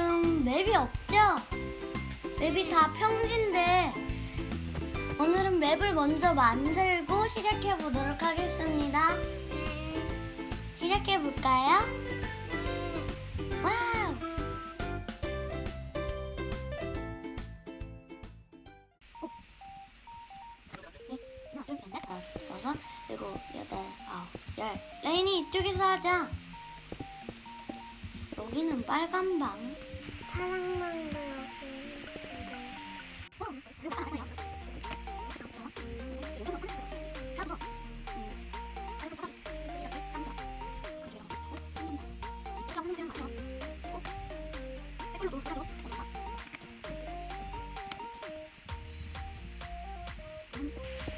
지금 맵이 없죠? 맵이 다 평지인데 오늘은 맵을 먼저 만들고 시작해 보도록 하겠습니다. 시작해 볼까요? 와우! 하나, 둘, 셋, 넷, 다, 여섯, 일곱, 여덟, 아홉, 열. 레인이 이쪽에서 하자. 여기는 빨간 방.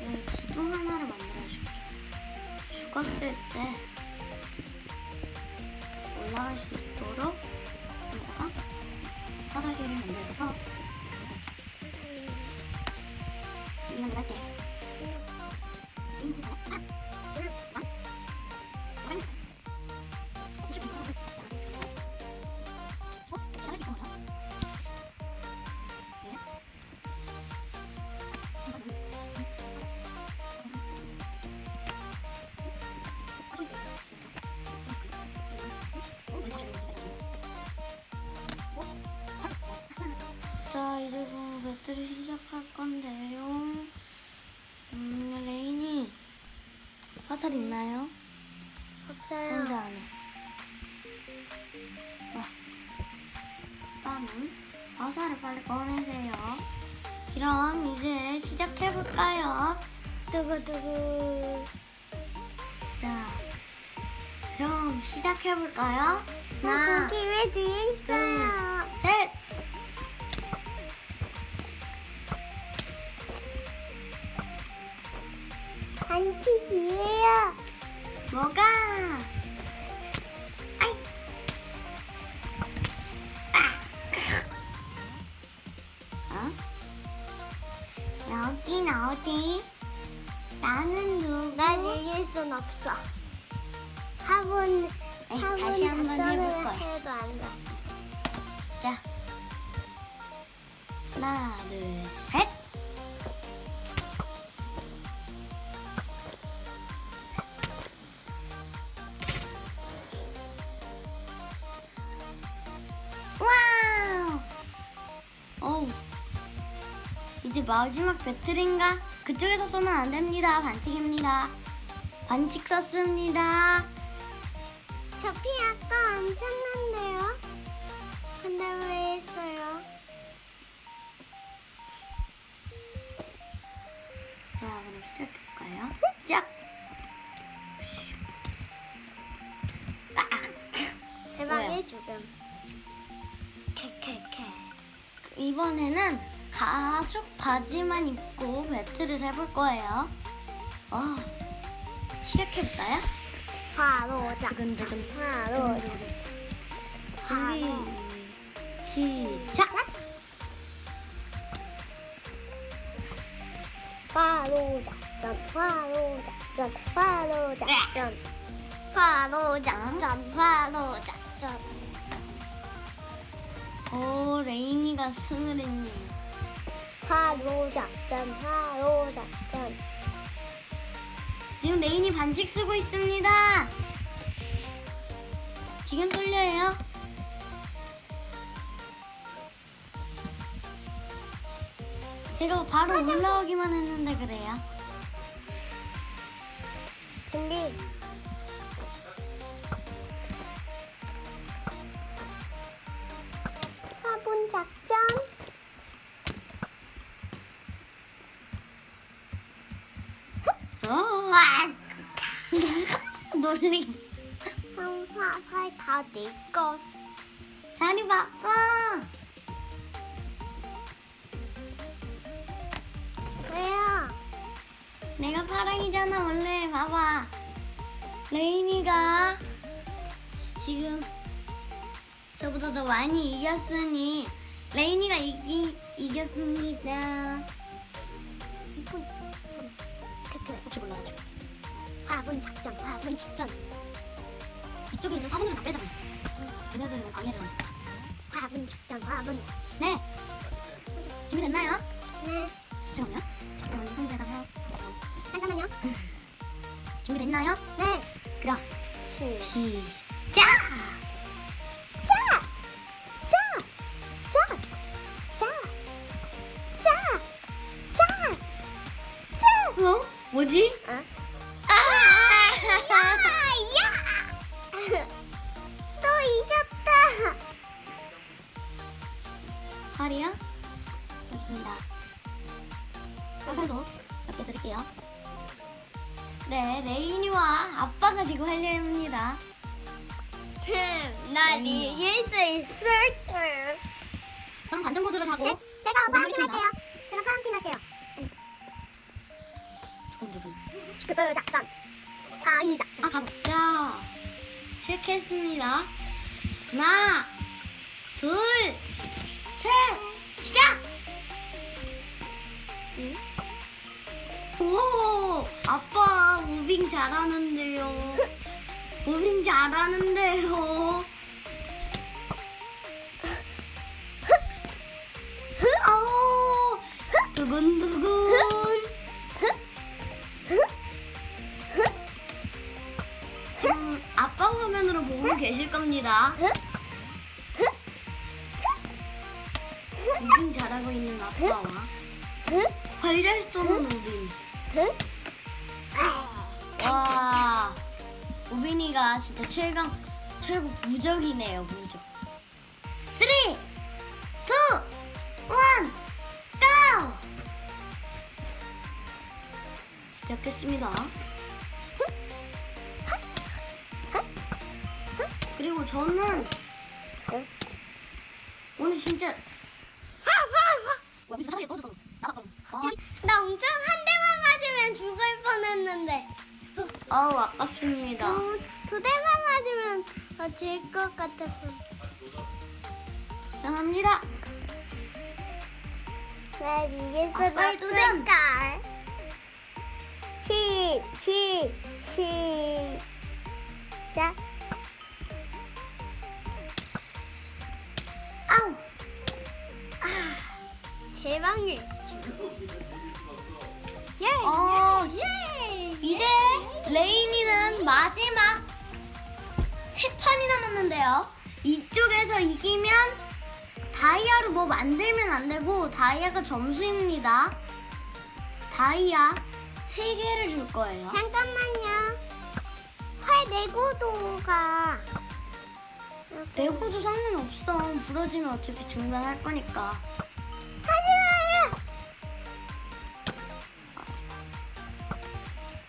네, 기둥 하나를 만들어줄게. 죽었을 때 올라갈 수 있도록 사 할 건데요. 음, 레인이 화살 있나요? 없어요. 혼자 안에. 와. 일단은 화살을 빨리 꺼내세요. 그럼 이제 시작해볼까요? 두구두구. 자, 그럼 시작해볼까요? 나 하나, 거기 왜 뒤에 있어요? 셋! 반치 뒤에요. 뭐가? 아이. 아. 어? 여긴 어디? 나는 누구? 난 이길 순 없어. 화분, 에이, 화분 다시 한번 작전을 해볼 거야. 해도 안 돼. 자. 하나, 둘, 셋. 어우. 이제 마지막 배틀인가? 그쪽에서 쏘면 안 됩니다. 반칙입니다. 반칙 썼습니다. 저 피 아까 엄청난데요? 근데 왜 했어요? 자, 그럼 시작해볼까요? 시작! 아! 세? 방에 죽음. 캐캐캐. 이번에는 가죽 바지만 입고 배틀을 해볼 거예요. 어, 시작해볼까요? 바로 자. 두근두근. 바로 준비, 시작! 바로 작전. 바로 작전. 바로 작전. 바로 작전, 바로 작전. 오, 레이니가 승을 했네요. 바로 작전. 바로 작전. 지금 레인이 반칙 쓰고 있습니다. 지금 뚫려요. 제가 바로 올라오기만 했는데 그래요. 준비. 형 화살 다내 거. 자리 바꿔. 왜요? 내가 파랑이잖아 원래. 봐봐. 레인이가 지금 저보다 더 많이 이겼으니 레인이가 이기, 이겼습니다. 몰라가지고. 화분 작전. 화분 작전. 이쪽에 있는 화분을 다 빼자. 얘네들은 강의를 합니다. 화분 직전 화분. 네. 준비됐나요? 네. 잠깐만요. 잠깐만요. 손대다가 잠깐만요. 준비됐나요? 네. 그럼 시. 시 시크들 작전. 사이 작전. 아, 가보자. 시작했습니다. 하나, 둘, 셋, 시작! 응? 오, 아빠 무빙 잘하는데요. 무빙 잘하는데요. 어, 두근두근. 계실 겁니다. 무빙 잘하고 있는 아빠와 활잘 쏘는 우빈. 와, 우빈이가 진짜 최강, 최고 무적이네요, 무적. 3, 2, 1, GO! 시작했습니다. 그리고 저는 오늘 진짜 와, 진짜 사람이 떨어졌어. 나갔거든. 와, 나 엄청 한 대만 맞으면 죽을 뻔했는데 아우 아깝습니다. 두, 두 대만 맞으면 더질것 같았어. 도전합니다. 난 이길 수 아빠의 도전! 없을까? 이쪽에서 이기면 다이아로 뭐 만들면 안 되고 다이아가 점수입니다. 다이아 세 개를 줄 거예요. 잠깐만요. 활 내구도가 내고도 상관없어. 부러지면 어차피 중단할 거니까. 하지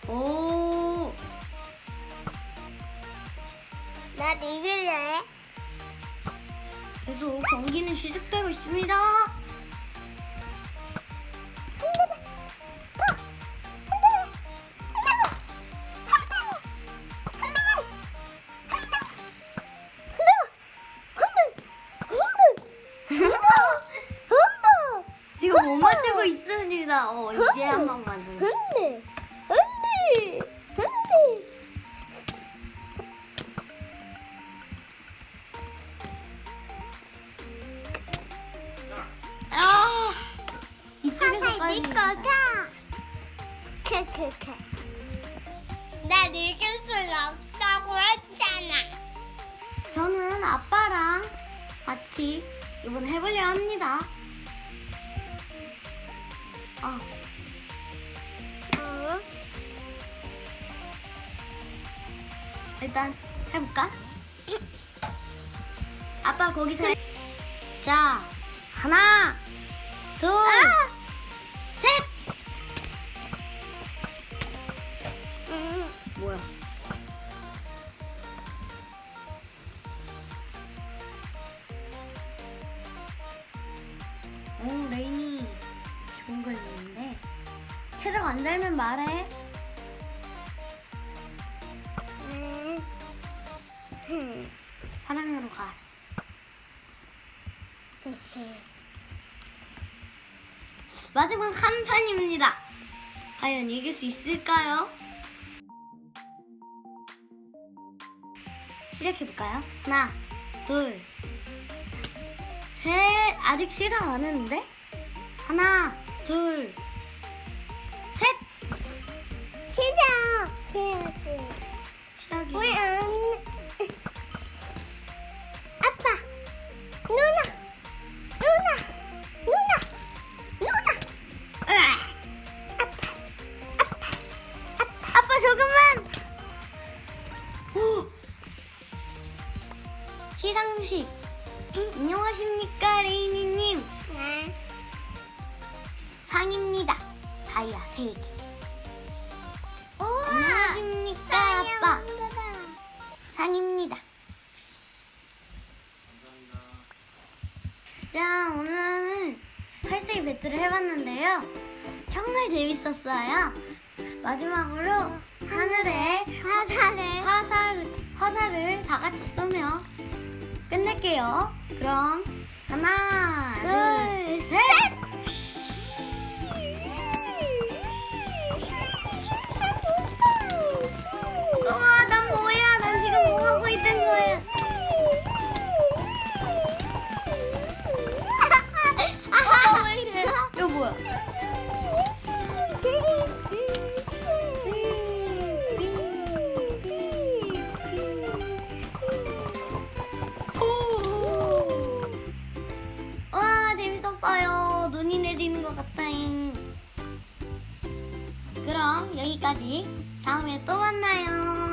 오, 마요. 난 이길래. 계속 경기는 시작되고 있습니다. 지금 못 맞추고 있습니다. 어, 이제 한 번 맞은. 크크크. 난 이길 수 없다고 했잖아. 저는 아빠랑 같이 이번 해보려 합니다. 아, 어? 일단 해볼까? 아빠 거기서 해. 자, 하나, 둘, 셋. 뭐야? 오, 레인이 좋은 거 있는데 체력 안 달면 말해. 사랑으로 가. 마지막 한 판입니다. 과연 이길 수 있을까요? 시작해볼까요? 하나, 둘, 셋. 아직 시작 안 했는데? 하나, 둘, 셋. 시작. 해야지. 시작이. 왜 안? 시상식. 안녕하십니까 레이니님. 네. 상입니다. 다이아 3개. 우와. 안녕하십니까 아빠. 상입니다. 자, 오늘은 팔색이 배틀을 해봤는데요. 정말 재밌었어요. 마지막으로 하늘에 화살을. 화살, 화살을 다 같이 쏘며 끝낼게요. 그럼 하나, 둘, 둘, 셋! 것 같아요. 그럼 여기까지. 다음에 또 만나요.